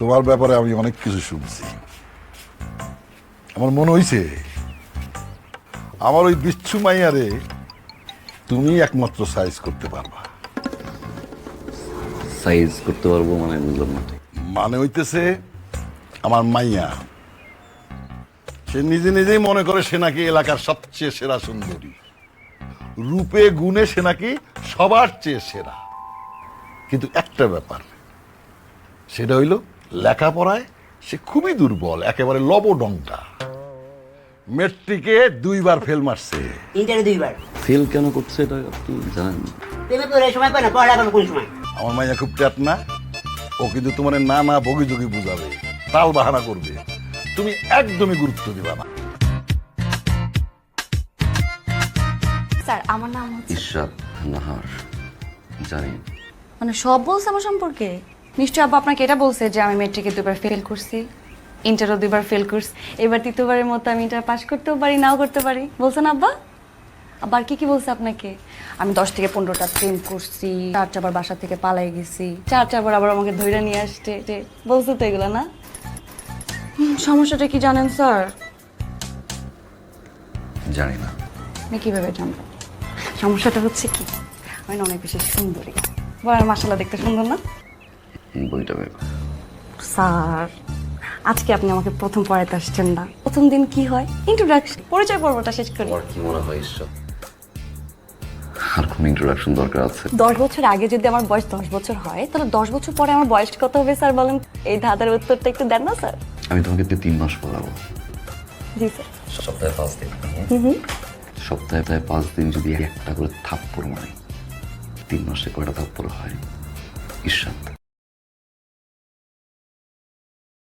তোমার ব্যাপারে আমি অনেক কিছু শুনছি। আমার মনে হয়েছে আমার ওই বিচ্ছু মাইয়ারে তুমি একমাত্র সাইজ করতে পারবা। সাইজ করতে পারব মানে বুঝলাম না। মানে হইতেছে আমার মাইয়া সে নিজে নিজেই মনে করে সে নাকি এলাকার সবচেয়ে সেরা সুন্দরী। রূপে গুণে সে নাকি সবার চেয়ে সেরা। কিন্তু একটা ব্যাপার সেটা হইল লেখাপড়ায় সে খুবই দুর্বল একেবারে লবডঙ্কা মেট্রিকে দুইবার ফেল মারছে। ইন্টারে দুইবার। ফেল কেন করছে এটা আপনি জানেন? প্রেমে পড়ে সময় পায় না পড়ালেখা করব কোন সময়। আমার মাইয়া খুব ট্যাট না ও কিন্তু তোমার না না বগি জগি বুঝাবে তাল বাহানা করবে। তুমি একদমই গুরুত্ব দিবা না। স্যার আমার নাম হচ্ছে নাহার জানি মানে সব বলছে আমার সম্পর্কে? নিশ্চয়ই আব্বা আপনাকে এটা বলছে যে আমি মেট্রিকে দুবার ফেল করছি ইন্টারও দুবার ফেল করছি এবার তৃতীয়বারের মতো আমি ইন্টার পাস করতেও পারি নাও করতে পারি। বলছেন আব্বা? আবার কি কি বলছে আপনাকে? আমি দশ থেকে পনেরোটা প্রেম করছি চার চারবার বাসা থেকে পালাই গেছি চার চারবার আবার আমাকে ধৈর্য নিয়ে আসছে। বলছে তো এগুলো না? সমস্যাটা কি জানেন স্যার? জানি না। আমি কীভাবে জানব? সমস্যাটা হচ্ছে কি? আমি অনেক বেশি সুন্দরী। বড় মাসালা দেখতে সুন্দর না? বইটা বের স্যার আজকে আপনি আমাকে প্রথম পড়াইতে আসছেন না। প্রথম দিন কি হয়? ইন্ট্রোডাকশন পরিচয় পর্বটা শেষ করি। তোমার কি মনে হয় ঈশ্বর? আর কোন ইন্ট্রোডাকশন দরকার আছে? দশ বছর আগে যদি আমার বয়স দশ বছর হয় তাহলে দশ বছর পরে আমার বয়স কত হবে স্যার বলেন? এই ধাঁধার উত্তরটা একটু দেন না স্যার? আমি তোমাকে তিন মাস পড়াবো। জি স্যার। সপ্তাহে পাঁচ দিন। সপ্তাহে প্রায় পাঁচ দিন যদি একটা করে থাপ্পড় মারি তিন মাসে কয়টা থাপ্পড় হয়? ঈশ্বর।